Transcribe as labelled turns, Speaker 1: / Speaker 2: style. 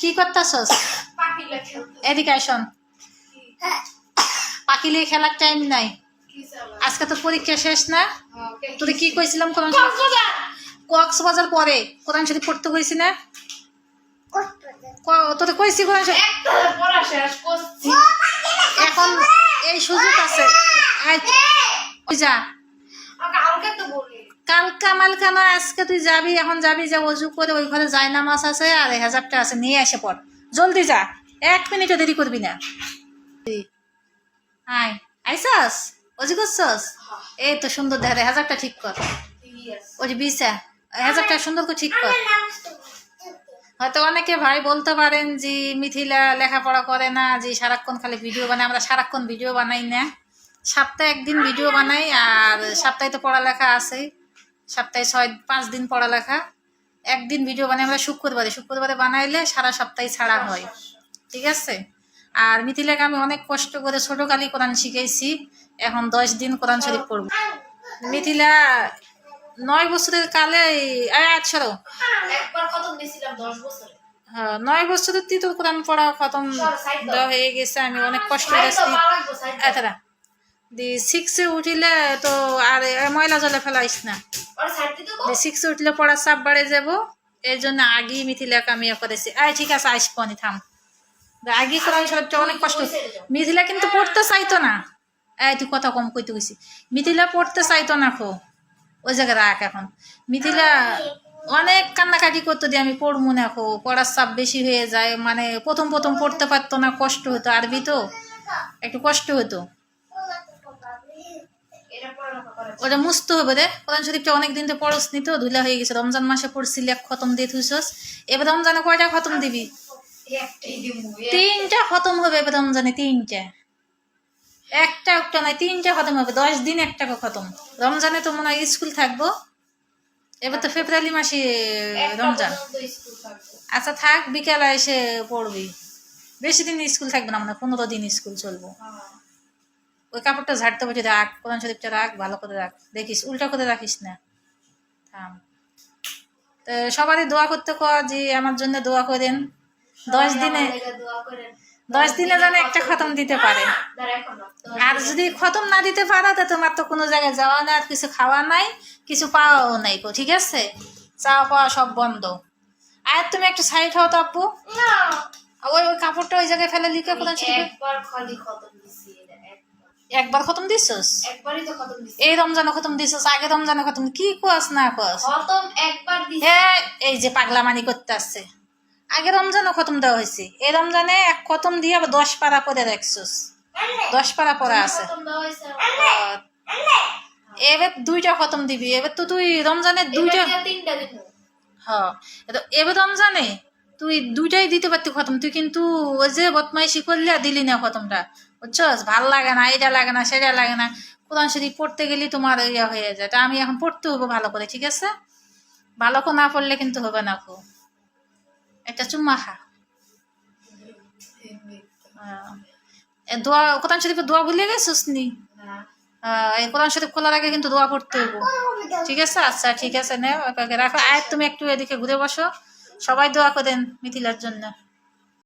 Speaker 1: কি করতেছস? এদিকে আসন পাখি লিয়ে খেলার টাইম নাই। আজকে তো পরীক্ষা শেষ না? তোরে কি কইছিলাম কোরআন
Speaker 2: কক্সবাজার!
Speaker 1: কক্সবাজার পরে। কোরআন শরীফ পড়তে কইছি না? ক- তোরে কইছি কোরআন শরীফ?
Speaker 2: শেষ
Speaker 1: এখন এই সুযোগ আছে। আয়, ওই যা।
Speaker 2: আমাকে কালকে তো বলি।
Speaker 1: কালকা মালকা নয় আজকে তুই যাবি, এখন যাবি যে অজু করে ওই ঘরে যায় নামাজ আছে আর এই হাজারটা আছে, নিয়ে এসে পড়। জলদি যা, এক মিনিটও দেরি করবি না। আয়, আইসাস? অজু করছস? এই তো সুন্দর, দেখা যায় হাজারটা ঠিক কর। ওই বিছা হাজারটা সুন্দর করে ঠিক কর। হয়তো অনেকে ভাই বলতে পারেন যে মিথিলা লেখাপড়া করে না, যে সারাক্ষণ খালি ভিডিও বানায়, আমরা সারাক্ষণ ভিডিও বানাই না। সপ্তাহে একদিন ভিডিও বানাই আর সপ্তাহে তো পড়ালেখা আছেই। সপ্তাহে ছয় পাঁচ দিন পড়ালেখা একদিন ভিডিও বানাই আমরা শুক্রবারে শুক্রবারে বানাইলে সারা সপ্তাহে ছাড়া হয়। ঠিক আছে? আর মিথিলাকে আমি অনেক কষ্ট করে ছোট কালি কোরআন শিখাইছি এখন দশ দিন কোরআন শরীফ পড়ব। মিথিলা নয় বছরের কালে আচ্ছা
Speaker 2: বছরে।
Speaker 1: হ্যাঁ, নয় বছরের তুই তো কোরআন পড়া খতম হয়ে গেছে আমি অনেক কষ্ট করেছি এতটা দি সিক্সে উঠিলে তো আর ময়লা জলে ফেলাইস না। সিক্সে উঠলে পড়ার চাপ বাড়ে যাব। এই জন্য আগেই আমি ইয়ে করেছি আয় ঠিক আছে আসবনি থাম। আগে কোরআন শরীফটা অনেক কষ্ট। মিথিলা কিন্তু পড়তে চাইতো না। এই, তুই কথা কম কইতে গেছি মিথিলা পড়তে চাইতো না খো ওই জায়গায় রাখ এখন। মিথিলা অনেক কান্নাকাটি করতো দিয়ে আমি পড়ব না খো পড়ার চাপ বেশি হয়ে যায়। মানে প্রথম প্রথম পড়তে পারতো না, কষ্ট হতো আরবি তো, একটু কষ্ট হতো ওটা মুছতে হবে রে। কোরআন শরীফটা অনেক দিন তো পড়স নি তো ধুলা হয়ে গেছে। রমজান মাসে পড়ছিলি এক খতম দিয়ে থুইছস এবার রমজানে কয়টা খতম দিবি? তিনটা খতম হবে এবার রমজানে, তিনটা। একটা একটা নয়, তিনটা খতম হবে। দশ দিন একটা খতম। রমজানে তো মনে হয় স্কুল থাকব। এবার তো ফেব্রুয়ারি মাসে রমজান। আচ্ছা থাক, বিকেলে এসে পড়বি। বেশি দিন স্কুল থাকবে না মানে পনেরো দিন স্কুল চলবো। ওই কাপড়টা ঝাড়তে বসে রাখ কোরআন শরীফটা রাখ ভালো করে রাখ। দেখিস উল্টা করে রাখিস না। থাম। তো সবারই দোয়া করতে কর যে আমার জন্য দোয়া করেন। দশ দিনে দশ দিনে যেন একটা খতম দিতে পারে। আর যদি খতম না দিতে পারো তা তোমার তো কোনো জায়গায় যাওয়া নাই আর কিছু খাওয়া নাই কিছু পাওয়াও নাই গো ঠিক আছে? চাওয়া পাওয়া সব বন্ধ। আর তুমি একটা সাইড খাও তো আপু ওই ওই কাপড়টা ওই জায়গায় ফেলে লিখে কোথায়
Speaker 2: একবার খালি খতম দিছি। একবার
Speaker 1: খতম দিছস?
Speaker 2: একবারই তো খতম দিছি।
Speaker 1: এই রমজানে খতম দিছস আগে রমজানে খতম কি কোয়াস না কোয়াস?
Speaker 2: খতম একবার দিছি।
Speaker 1: হ্যাঁ এই যে পাগলামানি করতে আসছে আগে রমজানও খতম দেওয়া হয়েছে। এই রমজানে এক খতম দিয়ে আবার দশ পারা পরে রাখছস দশ পারা পরা আছে। এবার দুইটা খতম দিবি। এবার তো তুই রমজানে দুইটা হ্যাঁ এবার- এবার রমজানে তুই দুইটাই দিতে পারতি খতম। তুই কিন্তু ওই যে বদমাইশি করলি আর দিলি না খতমটা। বুঝছস? ভালো লাগে না এটা লাগে না, সেটা লাগে না। কোরআন শরীফ পড়তে গেলে তোমার ইয়া হয়ে যায়। তা আমি এখন পড়তে হব ভালো করে, ঠিক আছে? ভালো করে না পড়লে কিন্তু হবে না খুব। একটা চুম্মা খা। দোয়া, কোরআন শরীফে দোয়া ভুলে গেছিস নি? এই কোরআন শরীফ খোলার আগে কিন্তু দোয়া করতে হব। ঠিক আছে? আচ্ছা ঠিক আছে, নে রাখো। আর তুমি একটু এদিকে ঘুরে বসো। সবাই দোয়া করেন মিথিলার জন্য।